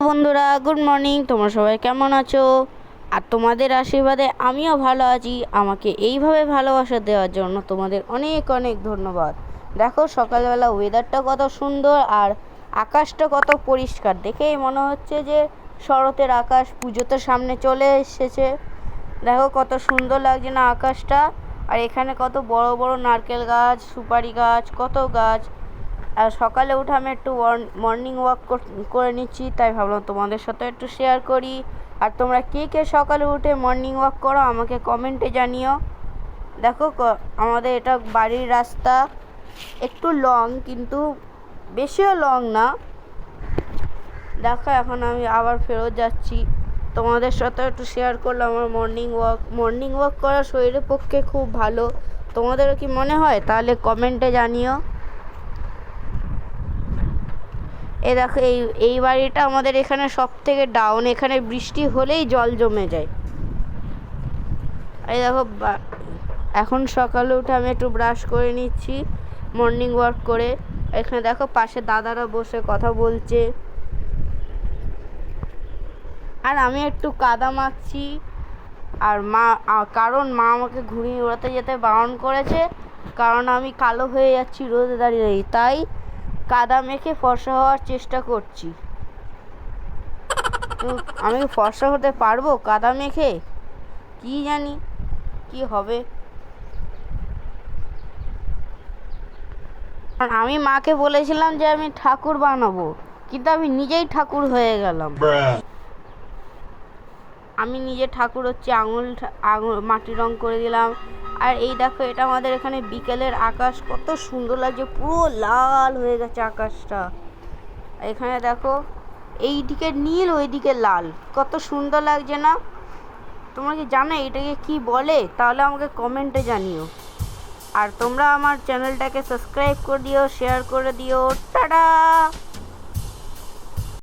বন্ধুরা good morning তোমরা সবাই কেমন আছো? আর তোমাদের আশীর্বাদে আমিও ভালো আছি। আমাকে এইভাবে ভালোবাসা দেওয়ার জন্য তোমাদের অনেক অনেক ধন্যবাদ। দেখো, সকালবেলা ওয়েদারটা কত সুন্দর আর আকাশটা কত পরিষ্কার। দেখেই মনে হচ্ছে যে শরতের আকাশ পুজোতে সামনে চলে এসেছে। দেখো, কত সুন্দর লাগছে না আকাশটা। আর এখানে কত বড় বড় নারকেল গাছ, সুপারি গাছ, কত গাছ। আর সকালে উঠে আমি একটু মর্নিং ওয়াক করে নিচ্ছি, তাই ভাবলাম তোমাদের সাথে একটু শেয়ার করি। আর তোমরা কে কে সকালে উঠে মর্নিং ওয়াক করো, আমাকে কমেন্টে জানিও। দেখো আমাদের এটা বাড়ির রাস্তা একটু লং কিন্তু বেশিও লং না। দেখো, এখন আমি আবার ফেরত যাচ্ছি। তোমাদের সাথে একটু শেয়ার করলাম, আমার মর্নিং ওয়াক মর্নিং ওয়াক করা শরীরের পক্ষে খুব ভালো। তোমাদেরও কি মনে হয়? তাহলে কমেন্টে জানিও। এ দেখো, এই এই বাড়িটা আমাদের এখানে সব থেকে ডাউন এখানে বৃষ্টি হলেই জল জমে যায়। এই দেখো এখন সকালে উঠে আমি একটু ব্রাশ করে নিচ্ছি মর্নিং ওয়াক করে। এখানে দেখো, পাশে দাদারা বসে কথা বলছে। আর আমি একটু কাদা মাখছি। আর মা কারণ মা আমাকে ঘুড়ি ওড়াতে যেতে বারণ করেছে। কারণ আমি কালো হয়ে যাচ্ছি, রোদে দাঁড়িয়ে তাই কাদা মেখে ফর্সা হওয়ার চেষ্টা করছি। আমি ফর্সা হতে পারব কাদা মেখে? কি জানি কি হবে। আমি মাকে বলেছিলাম যে আমি ঠাকুর বানাবো। কিন্তু আমি নিজেই ঠাকুর হয়ে গেলাম. আমি নিজে ঠাকুর হচ্ছে, আঙুল আঙুল, মাটি রং করে দিলাম। আর এই দেখো, এটা আমাদের এখানে বিকেলের আকাশ, কত সুন্দর লাগছে, পুরো লাল হয়ে গেছে আকাশটা। এখানে দেখো এই দিকে নীল, ওইদিকে লাল। কত সুন্দর লাগছে না? তোমরা কি জানো এটাকে কি বলে? তাহলে আমাকে কমেন্টে জানিও। আর তোমরা আমার চ্যানেলটাকে সাবস্ক্রাইব করে দিও, শেয়ার করে দিও। টাটা!